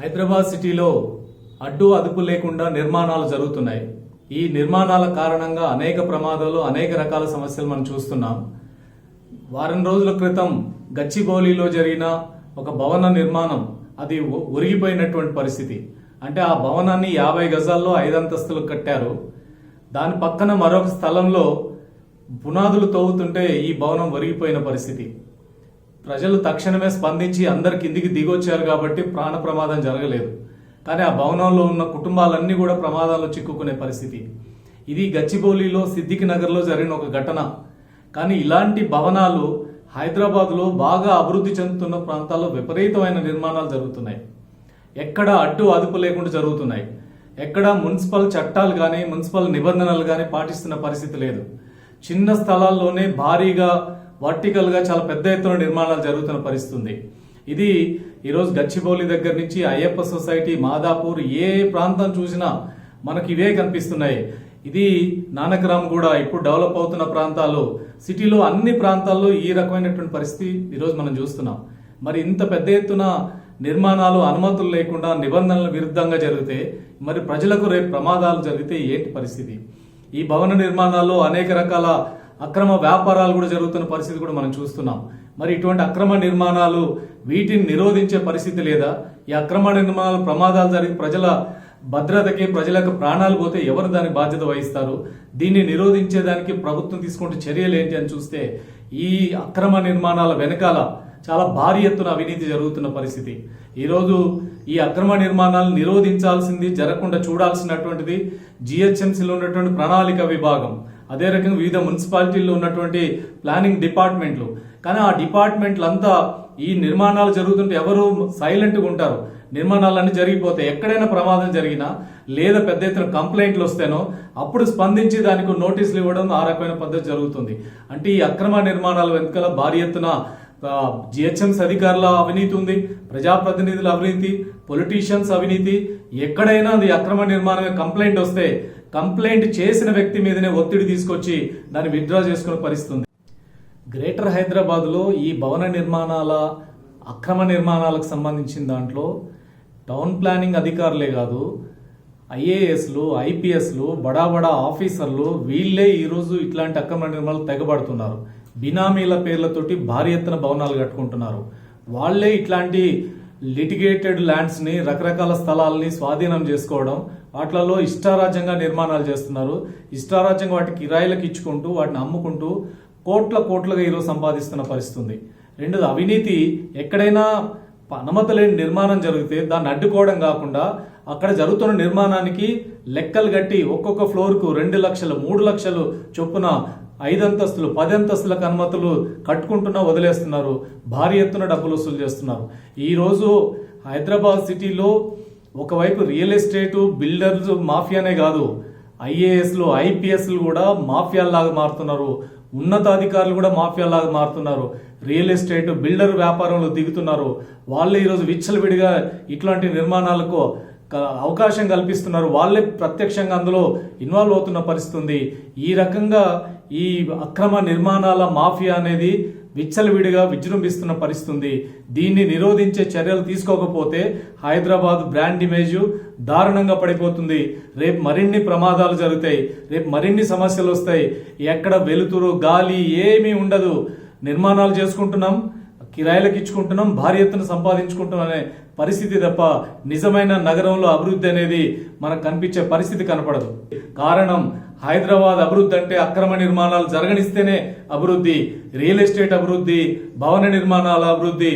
హైదరాబాద్ సిటీలో అడ్డు అదుపు లేకుండా నిర్మాణాలు జరుగుతున్నాయి. ఈ నిర్మాణాల కారణంగా అనేక ప్రమాదాలు అనేక రకాల సమస్యలు మనం చూస్తున్నాం. వారం రోజుల క్రితం గచ్చిబౌలిలో జరిగిన ఒక భవన నిర్మాణం అది ఒరిగిపోయినటువంటి పరిస్థితి. అంటే ఆ భవనాన్ని యాభై గజాల్లో ఐదంతస్తులు కట్టారు. దాని పక్కన మరొక స్థలంలో పునాదులు తవ్వుతుంటే ఈ భవనం ఒరిగిపోయిన పరిస్థితి. ప్రజలు తక్షణమే స్పందించి అందరి కిందికి దిగొచ్చారు కాబట్టి ప్రాణ ప్రమాదం జరగలేదు. కానీ ఆ భవనంలో ఉన్న కుటుంబాలన్నీ కూడా ప్రమాదాల్లో చిక్కుకునే పరిస్థితి. ఇది గచ్చిబౌలిలో సిద్దికి నగర్లో జరిగిన ఒక ఘటన. కానీ ఇలాంటి భవనాలు హైదరాబాద్లో బాగా అభివృద్ధి చెందుతున్న ప్రాంతాల్లో విపరీతమైన నిర్మాణాలు జరుగుతున్నాయి. ఎక్కడ అడ్డు అదుపు లేకుండా జరుగుతున్నాయి. ఎక్కడ మున్సిపల్ చట్టాలు కానీ మున్సిపల్ నిబంధనలు కానీ పాటిస్తున్న పరిస్థితి లేదు. చిన్న స్థలాల్లోనే భారీగా వర్టికల్గా చాలా పెద్ద ఎత్తున నిర్మాణాలు జరుగుతున్న పరిస్థితి ఉంది ఇది ఈరోజు గచ్చిబౌలి దగ్గర నుంచి అయ్యప్ప సొసైటీ మాదాపూర్ ఏ ప్రాంతం చూసినా మనకి ఇవే కనిపిస్తున్నాయి. ఇది నానక్రామ్ కూడా ఇప్పుడు డెవలప్ అవుతున్న ప్రాంతాలు. సిటీలో అన్ని ప్రాంతాల్లో ఈ రకమైనటువంటి పరిస్థితి ఈరోజు మనం చూస్తున్నాం. మరి ఇంత పెద్ద ఎత్తున నిర్మాణాలు అనుమతులు లేకుండా నిబంధనల విరుద్ధంగా జరిగితే మరి ప్రజలకు రేపు ప్రమాదాలు జరిగితే ఏంటి పరిస్థితి? ఈ భవన నిర్మాణాల్లో అనేక రకాల అక్రమ వ్యాపారాలు కూడా జరుగుతున్న పరిస్థితి కూడా మనం చూస్తున్నాం. మరి ఇటువంటి అక్రమ నిర్మాణాలు వీటిని నిరోధించే పరిస్థితి లేదా? ఈ అక్రమ నిర్మాణాలు ప్రమాదాలు జరిగి ప్రజల భద్రతకి ప్రజలకు ప్రాణాలు పోతే ఎవరు దానికి బాధ్యత వహిస్తారు? దీన్ని నిరోధించేదానికి ప్రభుత్వం తీసుకుంటే చర్యలు ఏంటి అని చూస్తే ఈ అక్రమ నిర్మాణాల వెనకాల చాలా భారీ ఎత్తున అవినీతి జరుగుతున్న పరిస్థితి. ఈరోజు ఈ అక్రమ నిర్మాణాలు నిరోధించాల్సింది జరగకుండా చూడాల్సినటువంటిది జిహెచ్ఎంసీలో ఉన్నటువంటి ప్రణాళిక విభాగం. అదే రకంగా వివిధ మున్సిపాలిటీల్లో ఉన్నటువంటి ప్లానింగ్ డిపార్ట్మెంట్లు. కానీ ఆ డిపార్ట్మెంట్లు అంతా ఈ నిర్మాణాలు జరుగుతుంటే ఎవరు సైలెంట్గా ఉంటారు? నిర్మాణాలన్నీ జరిగిపోతాయి. ఎక్కడైనా ప్రమాదం జరిగినా లేదా పెద్ద ఎత్తున కంప్లైంట్లు వస్తేనో అప్పుడు స్పందించి దానికి నోటీసులు ఇవ్వడం ఆ రకమైన పద్ధతి జరుగుతుంది. అంటే ఈ అక్రమ నిర్మాణాల వెనుకల భారీ ఎత్తున జిహెచ్ఎంస్ అధికారుల అవినీతి ఉంది ప్రజాప్రతినిధుల అవినీతి పొలిటీషియన్స్ అవినీతి ఎక్కడైనా అది అక్రమ నిర్మాణమే. కంప్లైంట్ వస్తే కంప్లైంట్ చేసిన వ్యక్తి మీదనే ఒత్తిడి తీసుకొచ్చి దాన్ని విత్డ్రా చేసుకునే పరిస్థితుంది. గ్రేటర్ హైదరాబాద్లో ఈ భవన నిర్మాణాల అక్రమ నిర్మాణాలకు సంబంధించిన దాంట్లో టౌన్ ప్లానింగ్ అధికారులే కాదు ఐఏఎస్లు ఐపీఎస్లు బడా బడా ఆఫీసర్లు వీళ్ళే ఈరోజు ఇట్లాంటి అక్రమ నిర్మాణాలు తెగబడుతున్నారు. బినామీల పేర్లతోటి భారీ ఎత్తున భవనాలు కట్టుకుంటున్నారు. వాళ్ళే ఇట్లాంటి లిటిగేటెడ్ ల్యాండ్స్ని రకరకాల స్థలాల్ని స్వాధీనం చేసుకోవడం వాటిలలో ఇష్టారాజ్యంగా నిర్మాణాలు చేస్తున్నారు. ఇష్టారాజ్యంగా వాటికి కిరాయిలకు ఇచ్చుకుంటూ వాటిని అమ్ముకుంటూ కోట్ల కోట్లుగా ఈరోజు సంపాదిస్తున్న పరిస్థితి ఉంది రెండోది అవినీతి ఎక్కడైనా అనుమతి లేని నిర్మాణం జరిగితే దాన్ని అడ్డుకోవడం కాకుండా అక్కడ జరుగుతున్న నిర్మాణానికి లెక్కలు కట్టి ఒక్కొక్క ఫ్లోర్కు రెండు లక్షలు మూడు లక్షలు చొప్పున ఐదంతస్తులు పది అంతస్తులకు అనుమతులు కట్టుకుంటున్నా వదిలేస్తున్నారు. భారీ ఎత్తున డబ్బులు వసూలు చేస్తున్నారు. ఈరోజు హైదరాబాద్ సిటీలో ఒకవైపు రియల్ ఎస్టేటు బిల్డర్స్ మాఫియానే కాదు ఐఏఎస్లు ఐపీఎస్లు కూడా మాఫియాల్లాగా మారుతున్నారు. ఉన్నతాధికారులు కూడా మాఫియాలాగా మారుతున్నారు. రియల్ ఎస్టేట్ బిల్డర్ వ్యాపారంలో దిగుతున్నారు. వాళ్ళే ఈరోజు విచ్చలవిడిగా ఇట్లాంటి నిర్మాణాలకు అవకాశం కల్పిస్తున్నారు. వాళ్ళే ప్రత్యక్షంగా అందులో ఇన్వాల్వ్ అవుతున్న పరిస్థితి ఉంది ఈ రకంగా ఈ అక్రమ నిర్మాణాల మాఫియా అనేది విచ్చలవిడిగా విజృంభిస్తున్న పరిస్థితి ఉంది దీన్ని నిరోధించే చర్యలు తీసుకోకపోతే హైదరాబాద్ బ్రాండ్ ఇమేజ్ దారుణంగా పడిపోతుంది. రేపు మరిన్ని ప్రమాదాలు జరుగుతాయి. రేపు మరిన్ని సమస్యలు వస్తాయి. ఎక్కడ వెలుతురు గాలి ఏమీ ఉండదు. నిర్మాణాలు చేసుకుంటున్నాం. కిరాయిలకు ఇచ్చుకుంటున్నాం భారీ ఎత్తున సంపాదించుకుంటున్నాం అనే పరిస్థితి తప్ప నిజమైన నగరంలో అభివృద్ధి అనేది మనకు కనిపించే పరిస్థితి కనపడదు. కారణం హైదరాబాద్ అభివృద్ధి అంటే అక్రమ నిర్మాణాలు జరగనిస్తేనే అభివృద్ధి రియల్ ఎస్టేట్ అభివృద్ధి భవన నిర్మాణాల అభివృద్ధి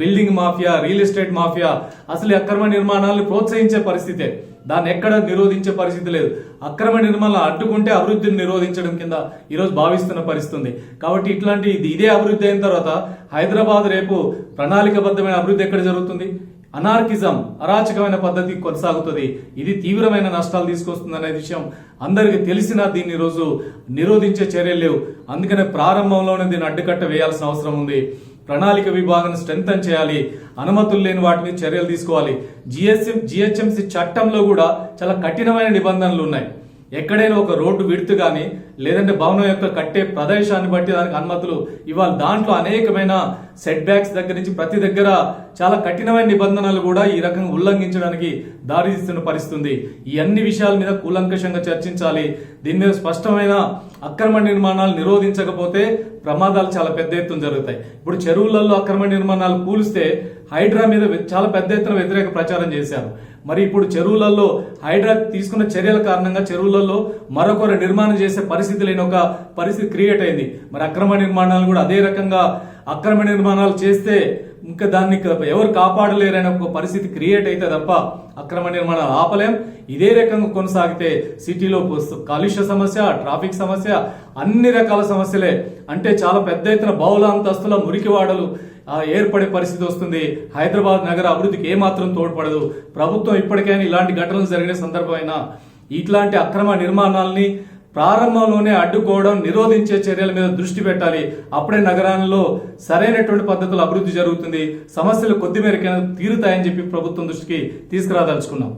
building mafia real estate mafia అసలు అక్రమ నిర్మాణాలను ప్రోత్సహించే పరిస్థితే. దాన్ని ఎక్కడ నిరోధించే పరిస్థితి లేదు. అక్రమ నిర్మాణాలు అడ్డుకుంటే అభివృద్ధిని నిరోధించడం కింద ఈరోజు భావిస్తున్న పరిస్థితి ఉంది కాబట్టి ఇట్లాంటి ఇది- ఇదే అభివృద్ధి అయిన తర్వాత హైదరాబాద్ రేపు ప్రణాళికబద్ధమైన అభివృద్ధి ఎక్కడ జరుగుతుంది? అనార్కిజం అరాచకమైన పద్ధతి కొనసాగుతుంది. ఇది తీవ్రమైన నష్టాలు తీసుకొస్తుంది అనే విషయం అందరికీ తెలిసినా దీన్ని ఈరోజు నిరోధించే చర్యలు లేవు. అందుకనే ప్రారంభంలోనే దీన్ని అడ్డుకట్ట వేయాల్సిన అవసరం ఉంది. ప్రణాళిక విభాగాన్ని స్ట్రెంగ్తన్ చేయాలి. అనుమతులు లేని వాటి మీద చర్యలు తీసుకోవాలి. జిఎస్ఎం జిహెచ్ఎంసి చట్టంలో కూడా చాలా కఠినమైన నిబంధనలు ఉన్నాయి. ఎక్కడైనా ఒక రోడ్డు విడుతు కానీ లేదంటే భవనం యొక్క కట్టే ప్రదేశాన్ని బట్టి దానికి అనుమతులు ఇవాళ దాంట్లో అనేకమైన సెట్ బ్యాక్స్ దగ్గర నుంచి ప్రతి దగ్గర చాలా కఠినమైన నిబంధనలు కూడా ఈ రకంగా ఉల్లంఘించడానికి దారితీస్తున్న పరిస్థితుంది. ఈ అన్ని విషయాల మీద కూలంకషంగా చర్చించాలి. దీని మీద స్పష్టమైన అక్రమ నిర్మాణాలు నిరోధించకపోతే ప్రమాదాలు చాలా పెద్ద ఎత్తున జరుగుతాయి. ఇప్పుడు చెరువులలో అక్రమ నిర్మాణాలు కూలిస్తే హైడ్రా మీద చాలా పెద్ద ఎత్తున వ్యతిరేక ప్రచారం చేశారు. మరి ఇప్పుడు చెరువులలో హైడ్రా తీసుకున్న చర్యల కారణంగా చెరువులలో మరొకరు నిర్మాణం చేసే పరిస్థితి పరిస్థితి లేని ఒక పరిస్థితి క్రియేట్ అయింది. మరి అక్రమ నిర్మాణాలు కూడా అదే రకంగా అక్రమ నిర్మాణాలు చేస్తే ఇంకా దాన్ని ఎవరు కాపాడలేరనే ఒక పరిస్థితి క్రియేట్ అయితే తప్ప అక్రమ నిర్మాణాలు ఆపలేం. ఇదే రకంగా కొనసాగితే సిటీలో కాలుష్య సమస్య ట్రాఫిక్ సమస్య అన్ని రకాల సమస్యలే. అంటే చాలా పెద్ద ఎత్తున బహుళ అంతస్తుల మురికివాడలు ఏర్పడే పరిస్థితి వస్తుంది. హైదరాబాద్ నగర అభివృద్ధికి ఏమాత్రం తోడ్పడదు. ప్రభుత్వం ఇప్పటికైనా ఇలాంటి ఘటనలు జరిగిన సందర్భమైనా ఇట్లాంటి అక్రమ నిర్మాణాలని ప్రారంభంలోనే అడ్డుకోవడం నిరోధించే చర్యల మీద దృష్టి పెట్టాలి. అప్పుడే నగరాల్లో సరైనటువంటి పద్ధతులు అభివృద్ధి జరుగుతుంది. సమస్యలు కొద్ది మేరకైనా తీరుతాయని చెప్పి ప్రభుత్వం దృష్టికి తీసుకురాదలుచుకున్నాం.